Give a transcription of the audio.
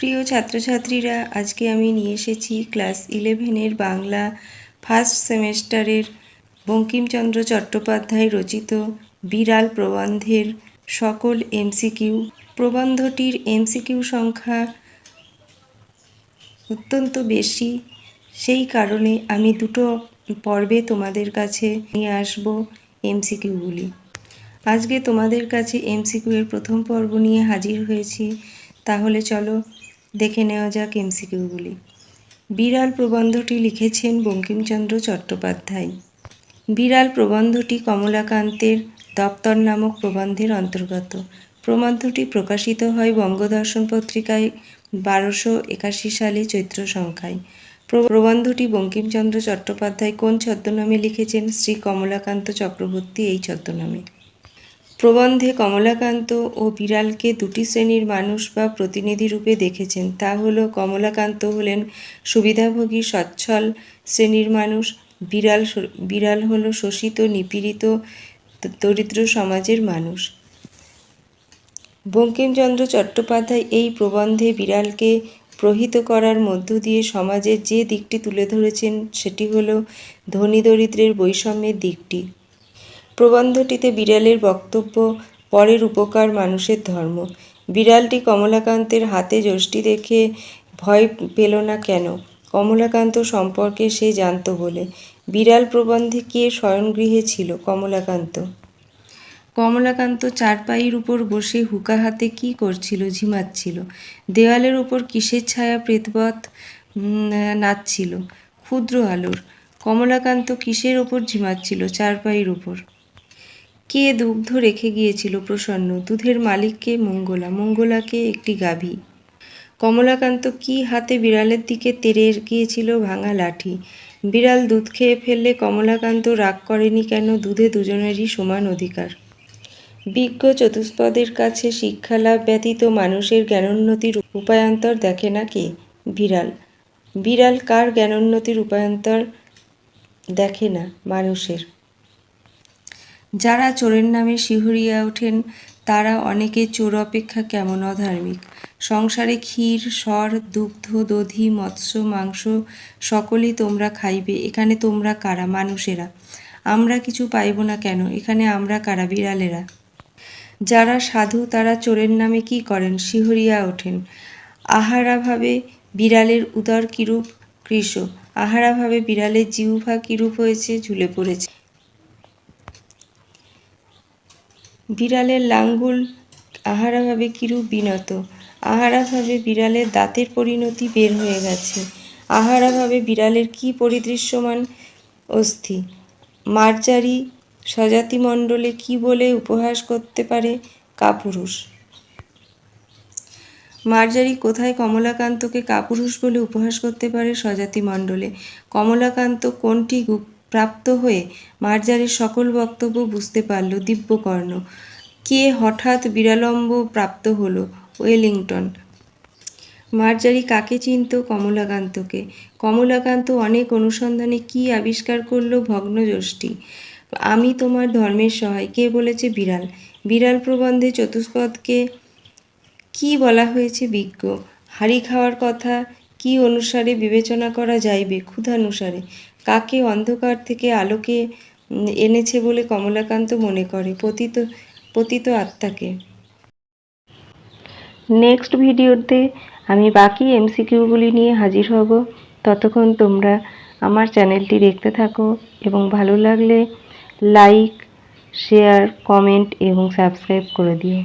প্রিয় ছাত্রছাত্রীরা, আজকে আমি নিয়ে এসেছি ক্লাস ইলেভেনের বাংলা ফার্স্ট সেমেস্টারের বঙ্কিমচন্দ্র চট্টোপাধ্যায় রচিত বিড়াল প্রবন্ধের সকল এমসিকিউ। প্রবন্ধটির এমসিকিউ সংখ্যা অত্যন্ত বেশি। সেই কারণে আমি দুটো পর্বে তোমাদের কাছে নিয়ে আসব এমসিকিউগুলি। আজকে তোমাদের কাছে এমসিকিউ এর প্রথম পর্ব নিয়ে হাজির হয়েছি। তাহলে চলো দেখে নেওয়া যাক এমসিকিউগুলি। বিড়াল প্রবন্ধটি লিখেছেন বঙ্কিমচন্দ্র চট্টোপাধ্যায়। বিড়াল প্রবন্ধটি কমলাকান্তের দপ্তর নামক প্রবন্ধের অন্তর্গত। প্রবন্ধটি প্রকাশিত হয় বঙ্গদর্শন পত্রিকায় বারোশো একাশি সালে চৈত্র সংখ্যায়। প্রবন্ধটি বঙ্কিমচন্দ্র চট্টোপাধ্যায় কোন ছদ্মনামে লিখেছেন? শ্রী কমলাকান্ত চক্রবর্তী এই ছদ্মনামে। প্রবন্ধে কমলাকান্ত ও বিড়ালকে দুটি শ্রেণির মানুষ বা প্রতিনিধি রূপে দেখেছেন। তা হল, কমলাকান্ত হলেন সুবিধাভোগী, সচ্ছল শ্রেণির মানুষ, বিড়াল বিড়াল হল শোষিত, নিপীড়িত দরিদ্র সমাজের মানুষ। বঙ্কিমচন্দ্র চট্টোপাধ্যায় এই প্রবন্ধে বিড়ালকে প্রহিত করার মধ্য দিয়ে সমাজের যে দিকটি তুলে ধরেছেন, সেটি হল ধনী দরিদ্রের বৈষম্যের দিকটি। প্রবন্ধটিতে বিড়ালের বক্তব্য, পরের উপকার মানুষের ধর্ম। বিড়ালটি কমলাকান্তের হাতে যষ্টি দেখে ভয় পেল না কেন? কমলাকান্ত সম্পর্কে সে জানত বলে। বিড়াল প্রবন্ধে কে শয়নগৃহে ছিল কমলাকান্ত? কমলাকান্ত চারপাইয়ের উপর বসে হুকা হাতে কি করছিল ঝিমাচ্ছিল? দেওয়ালের উপর কিসের ছায়া প্রেতবৎ নাচছিল? ক্ষুদ্র আলোর। কমলাকান্ত কিসের ওপর ঝিমাচ্ছিল চারপাইয়ের উপর? কে দুগ্ধ রেখে গিয়েছিল প্রসন্ন? দুধের মালিককে মঙ্গলা। মঙ্গলাকে একটি গাভী। কমলাকান্ত কি হাতে বিড়ালের দিকে তেরে গিয়েছিল ভাঙা লাঠি? বিড়াল দুধ খেয়ে ফেললে কমলাকান্ত রাগ করেনি কেন? দুধে দুজনেরই সমান অধিকার। বিজ্ঞ চতুষ্পদের কাছে শিক্ষালাভ ব্যতীত মানুষের জ্ঞানোন্নতির উপায়ান্তর দেখে না কে? বিড়াল। বিড়াল কার জ্ঞানোন্নতির উপায়ান্তর দেখে না? মানুষের। যারা চোরের নামে শিহরিয়া ওঠেন, তারা অনেকে চোর অপেক্ষা কেমন অধার্মিক? সংসারে ক্ষীর স্বর দুগ্ধ, দধি, মৎস্য, মাংস, সকলেই তোমরা খাইবে। এখানে তোমরা কারা? মানুষেরা। আমরা কিছু পাইব না কেন? এখানে আমরা কারা? বিড়ালেরা। যারা সাধু, তারা চোরের নামে কি করেন? শিহরিয়া ওঠেন। আহারাভাবে বিড়ালের উদর কিরূপ? কৃষ। আহারাভাবে বিড়ালের জিহ্বা কিরূপ হয়েছে? ঝুলে পড়েছে। বিড়ালের লাঙ্গুল আহারাভাবে কিরূপ বিনত? আহারাভাবে বিড়ালের দাঁতের পরিণতি বের হয়ে গেছে। আহারাভাবে বিড়ালের কি পরিদৃশ্যমান অস্থি? মার্জারি স্বজাতিমণ্ডলে কি বলে উপহাস করতে পারে কাপুরুষ? মার্জারি কোথায় কমলাকান্তকে কাপুরুষ বলে উপহাস করতে পারে স্বজাতি মণ্ডলে কমলাকান্ত কোনটি প্রাপ্ত হয়ে মার্জারির সকল বক্তব্য বুঝতে পারল দিব্যকর্ণ। কে হঠাৎ বিড়ালম্ব প্রাপ্ত হলো ওয়েলিংটন? মার্জারি কাকে চিনত কমলাকান্তকে? কমলাকান্ত অনেক অনুসন্ধানে কি আবিষ্কার করল ভগ্নযষ্টি আমি তোমার ধর্মের সহায়। কে বলেছে বিড়াল? বিড়াল প্রবন্ধে চতুষ্পদকে কি বলা হয়েছে বিজ্ঞ? হাড়ি খাওয়ার কথা কি অনুসারে বিবেচনা করা যাইবে ক্ষুধানুসারে? কাকে অন্ধকার থেকে আলোকে এনেছে বলে কমলাকান্ত মনে করে পতিত পতিত আত্মাকে। নেক্সট ভিডিওতে আমি বাকি এমসিকিউগুলি নিয়ে হাজির হব। ততক্ষণ তোমরা আমার চ্যানেলটি দেখতে থাকো এবং ভালো লাগলে লাইক, শেয়ার, কমেন্ট এবং সাবস্ক্রাইব করে দিও।